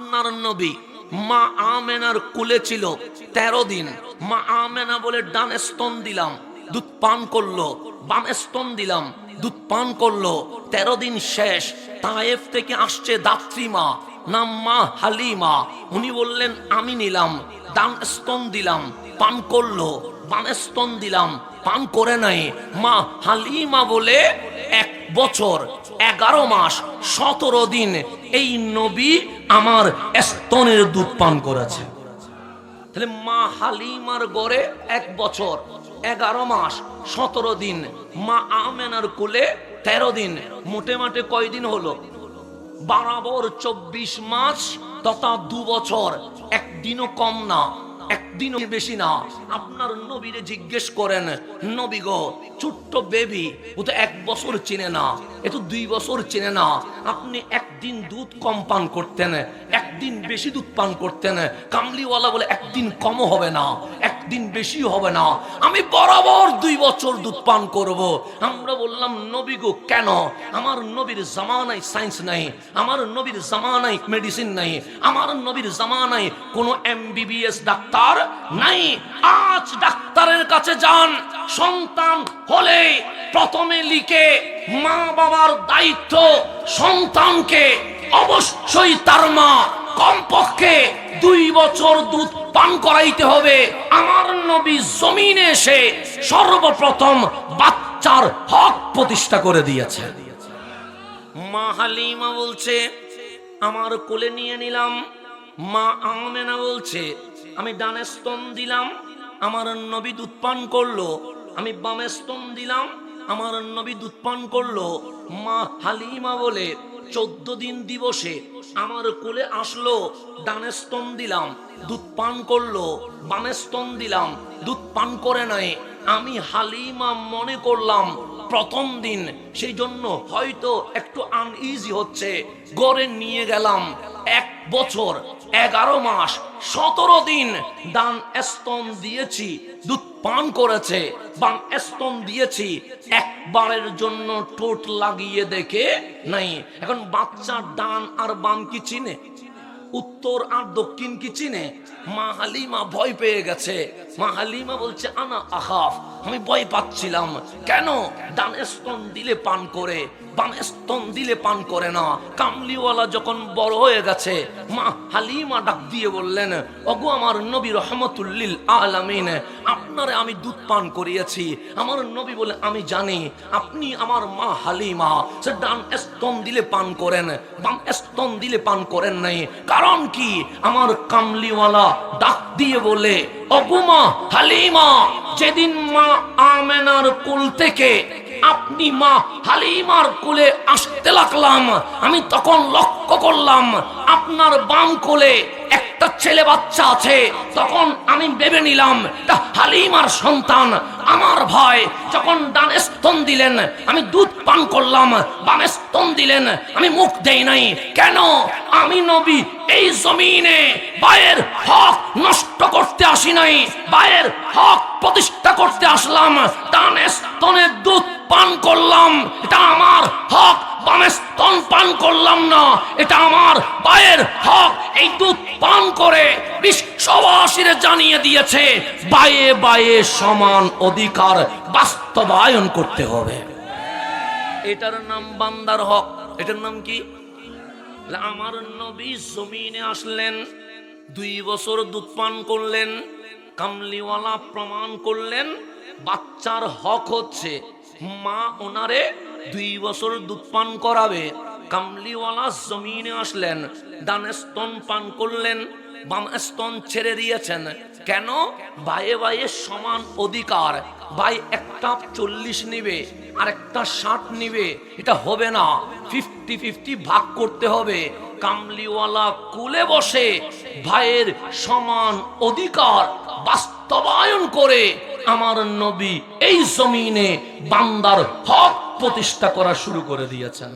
আপনার নবী মা আমেনার কুলে ছিল তেরো দিন। মা আমেনা বলে ডান স্তন দিলাম, দুধ পান করল, বাম স্তন দিলাম, দুধ পান করল। তেরো দিন শেষ, তায়েফ থেকে আসছে দাত্রী মা, নাম মা হালিমা। উনি বললেন, আমি নিলাম, ডান স্তন দিলাম, পান করল, বাম স্তন দিলাম, পান করে নাই। মা হালিমা বলে, এক বছর, এগারো মাস, সতেরো দিন, এই নবী আমার স্তনের দুধ পান করেছে। তাহলে মা হালিমার গড়ে এক বছর, এগারো মাস, সতেরো দিন। মা আমেনার কোলে তেরো দিন। মোটে মাঠে কয়দিন হলো? বারাবর চব্বিশ মাস তথা দু বছর। একদিনও কম না। একদিনও বেশি না। আপনার নবীরে জিজ্ঞেস করেন, নবী গো, ছোট্ট বেবি, ও তো এক বছর চেনে না, এ তো দুই বছর চেনে না। আপনি একদিন দুধ কম পান করতেন, একদিন বেশি দুধ পান করতেন, কামলিওয়ালা বলে একদিন কমও হবে না। একদিন বেশি হবে না। আমি বরাবর দুই বছর দুধ পান করব। আমরা বললাম, নবী গো, কেন? আমার নবীর জামানায় সায়েন্স নাই, আমার নবীর জামানায় মেডিসিন নাই, আমার নবীর জামানায় কোনো এমবিবিএস ডাক্তার নাই। আজ ডাক্তারের কাছে যান, সন্তান হলে প্রথমে লিখে মা বাবার দায়িত্ব সন্তানকে অবশ্যই তার মা কমপক্ষে দুই বছর দুধ পান করাইতে হবে। আমার নবী জমিনে এসে সর্বপ্রথম বাচ্চার হক প্রতিষ্ঠা করে দিয়েছে। মা হালিমা বলছে, আমার কোলে নিয়ে নিলাম। মা আমেনা বলছে, আমি ডানে স্তন দিলাম। আমার নবী দুধ পান করল, আমি বামে স্তন দিলাম। আমার নবী দুধ পান করল, মা হালিমা বলে, চোদ্দ দিন দিবসে আমার কোলে আসলো ডানে স্তন দিলাম, দুধ পান করল, বামে স্তন দিলাম, দুধ পান করে নাই। আমি হালিমা মনে করলাম, প্রথম দিন, সেই জন্য হয়তো একটু আনইজি হচ্ছে। গড়ে নিয়ে গেলাম, এক বছর, এগারো মাস, সতেরো দিন দান স্তন দিয়েছি দুধ পান করেছে, বাম স্তন দিয়েছি, একবারের জন্য টোট লাগিয়ে দেখে নাই। এখন বাচ্চা ডান আর বাম কি চিনে? উত্তর আর দক্ষিণ কি চিনে? মা হালিমা ভয় পেয়ে গেছে। মা হালিমা বলছে, আনা আহাফ। আমি ভয় পাচ্ছিলাম। কেন? ডান স্তন দিলে পান করে বাম স্তন দিলে পান করে না। কামলিওয়ালা যখন বড় হয়ে গেছে, মা হালিমা ডাক দিয়ে বললেন ওগো আমার নবী রহমতুল্লিল আলামিন, আপনারে আমি দুধ পান করিয়েছি। আমার নবী বলে, আমি জানি, আপনি আমার মা হালিমা, সে ডান স্তন দিলে পান করেন বাম স্তন দিলে পান করেন নাই। কারণ কি? আমার কামলিওয়ালা ডাক দিয়ে বলে অগুমা হালিমা, যেদিন মা আমেনার কুল থেকে আপনি মা হালিমার কোলে আসতে লাগলাম, আমি তখন লক্ষ্য করলাম আপনার বাম কোলে একটা ছেলে বাচ্চা আছে, তখন আমি ভেবে নিলাম হালিমার সন্তান, আমার ভয় যখন ডান স্তন দিলেন, আমি দুধ পান করলাম, বাম স্তন দিলেন, আমি মুখ দেই নাই। কেন? আমি নবী, এই জমিনে বায়ের হক আসি নাই। বায়ের হক প্রতিষ্ঠা করতে আসলাম। ডান স্তনে দুধ পান করলাম। এটা আমার হক, বামে স্তন পান করলাম না। এটা আমার বায়ের হক। এই দুধ পান করে বিশ্ববাসীরা জানিয়ে দিয়েছে বায়ে বায়ে সমান অধিকার বাস্তবায়ন করতে হবে। এটার নাম বান্দার হক। এটার নাম কি? আমার নবী জমিনে আসলেন। দুই বছর দুধ পান করলেন, কামলিওয়ালা প্রমাণ করলেন, বাচ্চার হক হচ্ছে, মা ওনারে দুই বছর দুধ পান করাবে। কামলিওয়ালা জমিনে আসলেন ডান স্তন পান করলেন বাম স্তন ছেড়ে দিয়েছেন। কেন? বায়ে বায়ে সমান অধিকার। ভাই একটা চল্লিশ নিবে আর একটা ষাট নিবে, এটা হবে না। ফিফটি ফিফটি ভাগ করতে হবে। কামলিওয়ালা কুলে বসে ভাইয়ের সমান অধিকার বাস্তবায়ন করে আমার নবী এই জমিনে বান্দার হক প্রতিষ্ঠা করা শুরু করে দিয়েছেন।